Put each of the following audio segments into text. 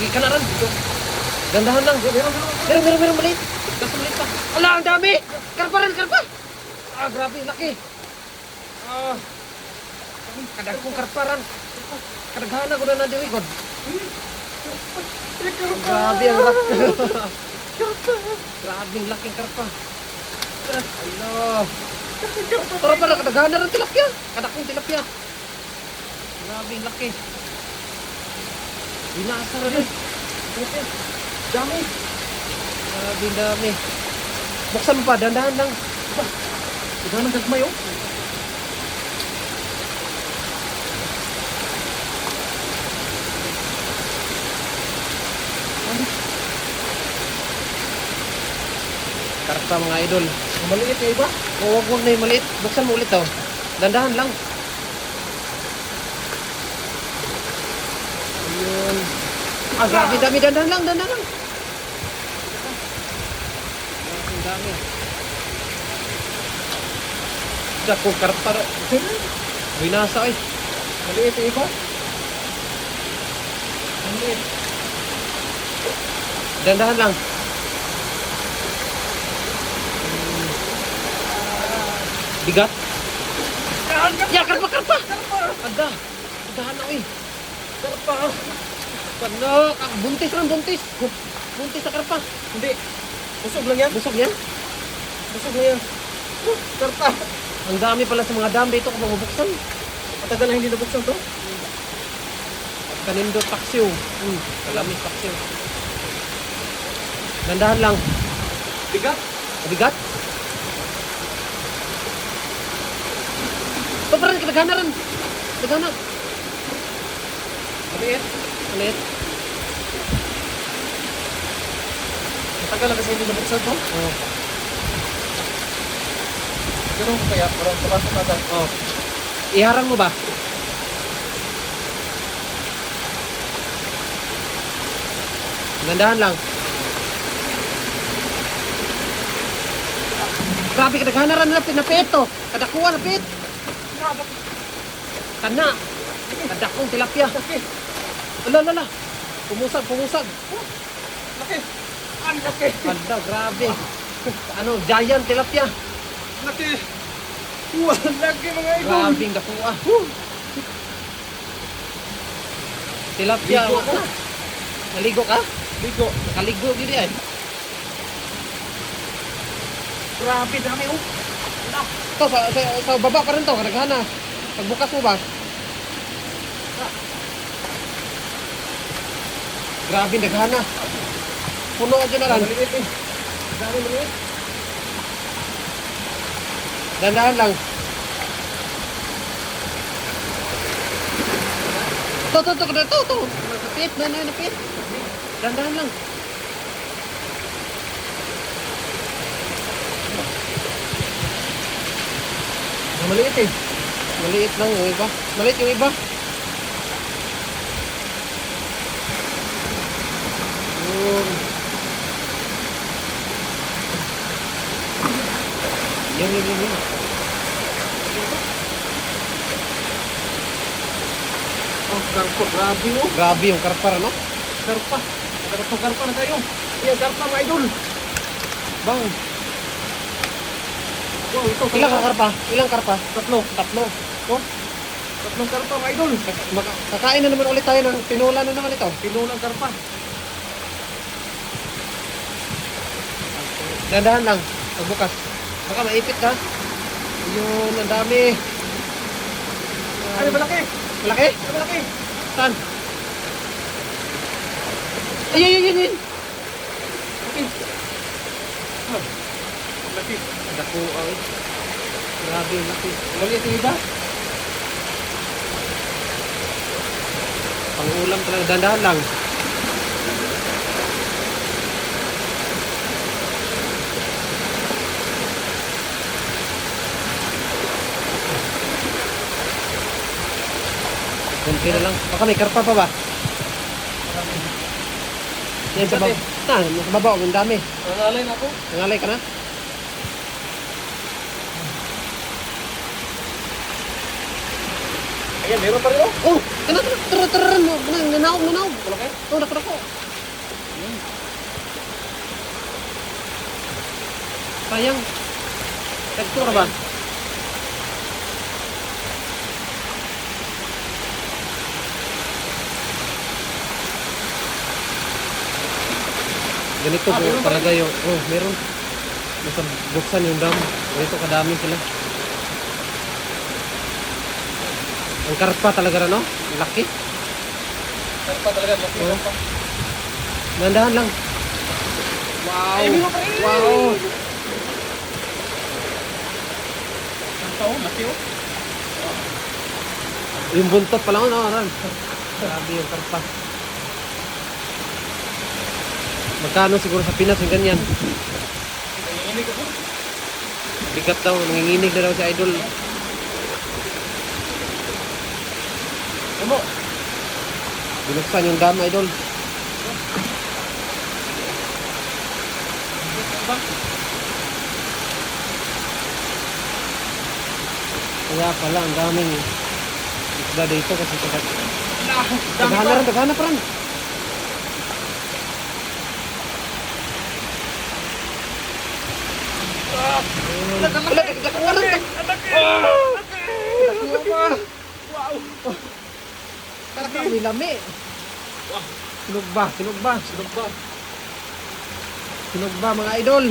Na rin. Gandahan lang. Meron, meron, meron, meron, maliit. Kaso maliit pa. Ala, ang dami! Karpa rin, karpa! Ah, grabe, laki. Ah, kadag kong karparan. Ko na na God. Grabe ang laki. Grabe ang laking karpa. Ala. Tara pala, kadaghanan rin tilapia. Kadak kong tilapia. Grabe ang laki. Binasa rin. Dami. Grabe dami. Buksan mo pa, dandahan lang. Ito nang gagmay oh. Karpa mga idol. Maliit na iba. O, wag na yung maliit. Buksan mo ulit daw. Dandahan lang. Ayun. Ah, grabe dami. Dandahan lang, dandahan lang. Grabe ang dami. Dako karpa. Binasa eh. Maliit na iba. Maliit. Dandahan lang. Bigat. Ya, karpa, karpa. Ada. Dahan na eh. Karpa. Ano, ah, buntis lang, buntis. Buntis na karpa. Hindi. Busog lang yan. Busog yan. Busog lang yan. Oh, Karpa. Ang dami pala sa mga dami ito kung mabuksan. Matagal na hindi nabuksan to. Kanindot paksiw. Hmm, kalamis paksiw. Dandahan lang. Bigat. Mabigat. Ito pa rin, kadagana rin. Kadagana. Maliit. Ulit. Matagal na kasi hindi nabuksan to. Oh. Pero kaya parang pumasok na tayo. Oh. Iharang mo ba? Gandahan lang. Grabe ka naghanaran na pinapeto. Kadakuha na pit. Kana. Kadakong tilapia. Ala, ala, ala. Pumusag, pumusag. Laki. Ang laki. Kanda, grabe. Ano, giant tilapia. Laki. Wow, laki mga idol. Grabing dakuha. Tilapia. Ligo ko. Naligo ka? Bigo. Nakaligo gini ay. Grabe, dami oh. Ito, sa, sa, sa baba pa rin to, kanaghana. Pagbukas mo ba? Grabe, naghana. Puno ka dyan na lang. Maliit eh. Dami maliit. Dandahan lang. To, to, to, to, to, to. Napit, na, na, napit. Dandahan lang. Maliit eh. Maliit lang yung iba. Maliit yung iba. Yan, yan, yan, yan. Oh, karpa. Grabe oh. Grabe yung karpar, no? Karpa. Karpa, karpa na tayo. Yan, karpa mga idol. Bang, Wow, ito. ilang ka karpa? Ilang karpa? Tatlo. Tatlo. Oh, Tatlong karpa mga idol. kakain na naman ulit tayo ng tinula na naman ito. Pinulang karpa. Dandahan lang. Pagbukas. Baka maipit ka. Yun, ang dami. Ano malaki? Malaki? Ano malaki? Saan? Ay, ay, ay, ay, ay. Okay. Ah, Laki. Dako, ay. Grabe, laki. Maliit yung iba. Pangulam talaga. Dandahan lang. Kunti na lang. Baka may karpa pa ba? Yan sa baba. Ah, sa baba. Ang dami. Nangalay na ako. Nangalay ka na? Ayan, meron pa rin oh. Oh, kana kana tara tara mo, nanaog nanaog. Malaki. Oh, dako dako. Sayang. Tagto ra ba? Ganito Ah, po talaga yung, oh, meron. Basta buksan yung dam. Ganito kadami sila. Ang karpa talaga na, no? Laki. Karpa talaga, laki Oh. karpa. Nandahan lang. Wow. Ay. Wow. Karpa oh, laki oh. Yung buntot pa lang, Aran? Grabe yung karpa. Magkano siguro sa Pinas yung ganyan? Nanginginig ako. Bigat daw, nanginginig na daw si Idol. Ano? Binuksan yung dam, Idol. Kaya pala, ang daming isda dito kasi tagat. Ah, dami Tagahan pa. na rin, tagahan na pa rin. Ah, Wala, dagdag wala. Laki! Dagdag pa. Wow! Karpa, may lami. Wow! Sinog ba? Sinog ba? Sinog ba? Sinog ba, mga idol?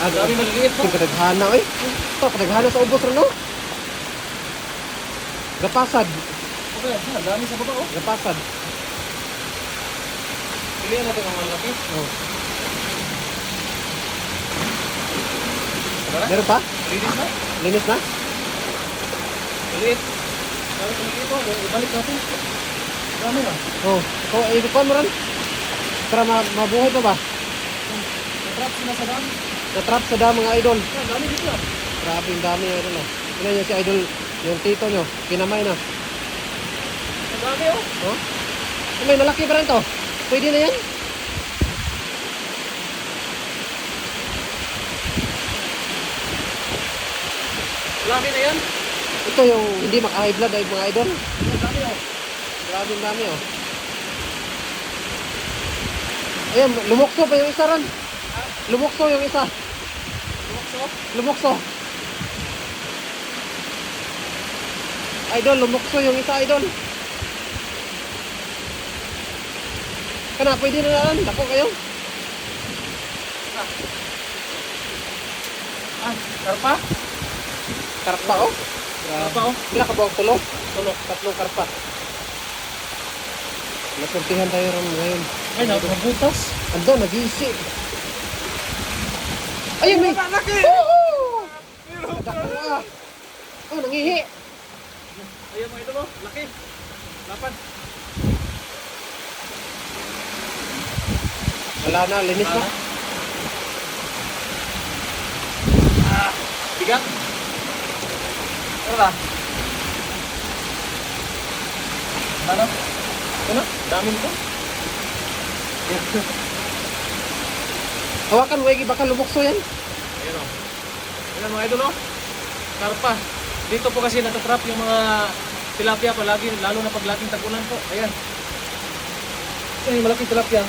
Ang dami maliliit po. Kadaghana, oy. Ito, kadaghana sa ubos rin, no? Gapasad. Okay, ang dami sa baba oh. Gapasad. Pilihan natin ang malaki. Oh. Tara, Meron pa? linis na. Linis na? Maliit. Dami sa maliit oh. Ibalik natin. Dami na. Oh. Oh, ikon mo rin. Para ma mabuhay pa ba? Natrap sila sa dami. Na-trap sa dam, mga idol. Ah, dami dito na. Grabe yung dami, idol. Oh. Tignan nyo si idol, yung tito nyo, kinamay na. Ang dami oh. Oh? May malaki pa rin to. Pwede na yan? Laki na yan. Ito yung hindi maka-high blood, ay mga idol. Ang dami oh. Grabe yung dami, oh. Ayan, lumukso pa yung isa ron. Lumukso yung isa. Lumokso. Lumukso. Idol, lumukso yung isa, idol. Kana, pwede na lang. Dako kayo. Ah, karpa. Karpa, oh. Karpa oh. Pila ka ba ang tulo? Tulok. Tatlong karpa. Nasurtihan tayo ron ngayon. Ay, nabutas. Ando, nag-iisi. Ayun, may... Laki! Dako ah. Oh, nangihi. Ayan mga oh. Laki. Lapan. Wala na, linis na. Ah, bigat. Ano ba? Ano? Ano? Dami nito. Hawakan, wagi, baka lumukso yan. Ayan o. Ayan mga idol o. Karpa. Dito po kasi natatrap yung mga tilapia palagi, lalo na pag laging tag-ulan po. Ayan. Ayan yung malaking tilapia.